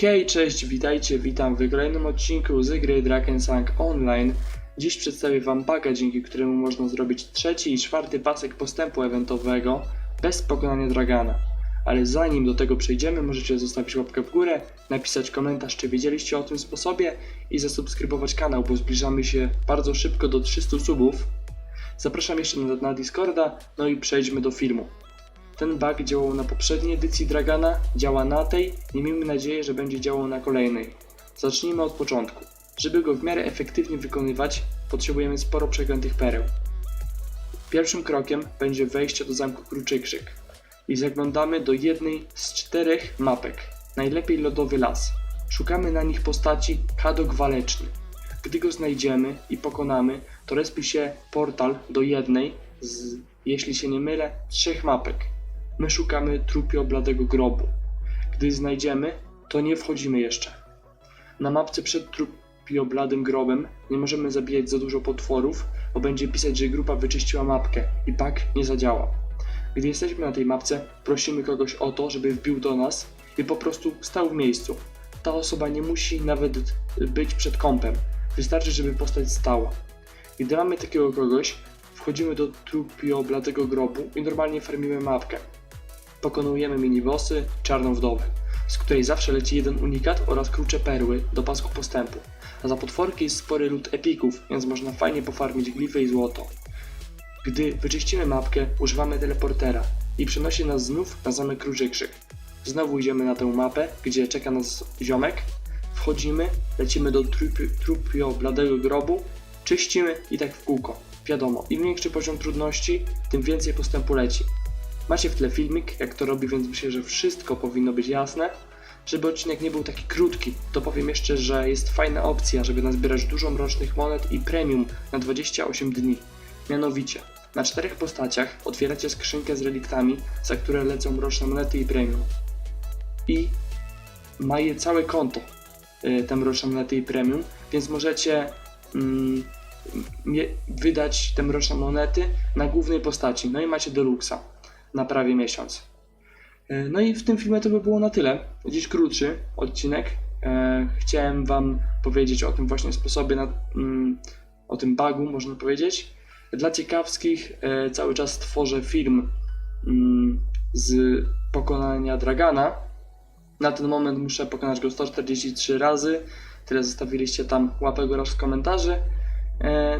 Hej, cześć, witajcie, witam w kolejnym odcinku z gry Drakensang Online. Dziś przedstawię wam baga, dzięki któremu można zrobić trzeci i czwarty pasek postępu eventowego bez pokonania Dragana. Ale zanim do tego przejdziemy, możecie zostawić łapkę w górę, napisać komentarz, czy wiedzieliście o tym sposobie i zasubskrybować kanał, bo zbliżamy się bardzo szybko do 300 subów. Zapraszam jeszcze na, na Discorda, no i przejdźmy do filmu. Ten bug działał na poprzedniej edycji Dragana, działa na tej i miejmy nadzieję, że będzie działał na kolejnej. Zacznijmy od początku. Żeby go w miarę efektywnie wykonywać, potrzebujemy sporo przeklętych pereł. Pierwszym krokiem będzie wejście do zamku Kruczykrzyk i zaglądamy do jednej z czterech mapek, najlepiej lodowy las. Szukamy na nich postaci Kadok Waleczny. Gdy go znajdziemy i pokonamy, to respi się portal do jednej z, jeśli się nie mylę, trzech mapek. My szukamy trupio bladego grobu. Gdy znajdziemy, to nie wchodzimy jeszcze. Na mapce przed trupio bladym grobem nie możemy zabijać za dużo potworów, bo będzie pisać, że grupa wyczyściła mapkę i pak nie zadziała. Gdy jesteśmy na tej mapce, prosimy kogoś o to, żeby wbił do nas i po prostu stał w miejscu. Ta osoba nie musi nawet być przed kąpem. Wystarczy, żeby postać stała. Gdy mamy takiego kogoś, wchodzimy do trupio bladego grobu i normalnie farmimy mapkę. Pokonujemy minibossy, czarną wdowę, z której zawsze leci jeden unikat oraz krucze perły do pasku postępu. A za potworki jest spory lód epików, więc można fajnie pofarmić glify i złoto. Gdy wyczyścimy mapkę, używamy teleportera i przenosi nas znów na zamek Kruczykrzyk. Znowu idziemy na tę mapę, gdzie czeka nas ziomek. Wchodzimy, lecimy do trupio bladego grobu, czyścimy i tak w kółko. Wiadomo, im większy poziom trudności, tym więcej postępu leci. Macie w tle filmik, jak to robi, więc myślę, że wszystko powinno być jasne. Żeby odcinek nie był taki krótki, to powiem jeszcze, że jest fajna opcja, żeby nazbierać dużo mrocznych monet i premium na 28 dni. Mianowicie, na czterech postaciach otwieracie skrzynkę z reliktami, za które lecą mroczne monety i premium. I ma je całe konto, y, te mroczne monety i premium, więc możecie mm, wydać te mroczne monety na głównej postaci. No i macie Deluxa na prawie miesiąc. E, No i w tym filmie to by było na tyle. Dziś krótszy odcinek. E, Chciałem Wam powiedzieć o tym właśnie sposobie, na, mm, o tym bugu, można powiedzieć. Dla ciekawskich e, cały czas tworzę film mm, z pokonania Dragana. Na ten moment muszę pokonać go 143 razy. Tyle zostawiliście tam łapek oraz komentarzy.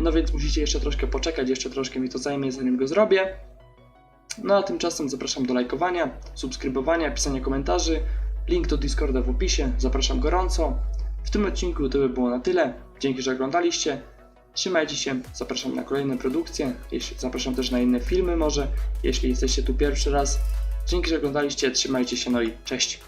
No więc musicie jeszcze troszkę poczekać, jeszcze troszkę mi to zajmie, zanim go zrobię. No a tymczasem zapraszam do lajkowania, subskrybowania, pisania komentarzy. Link do Discorda w opisie, zapraszam gorąco. W tym odcinku to by było na tyle. Dzięki, że oglądaliście. Trzymajcie się, zapraszam na kolejne produkcje, zapraszam też na inne filmy może, jeśli jesteście tu pierwszy raz. Dzięki, że oglądaliście, trzymajcie się, no i cześć.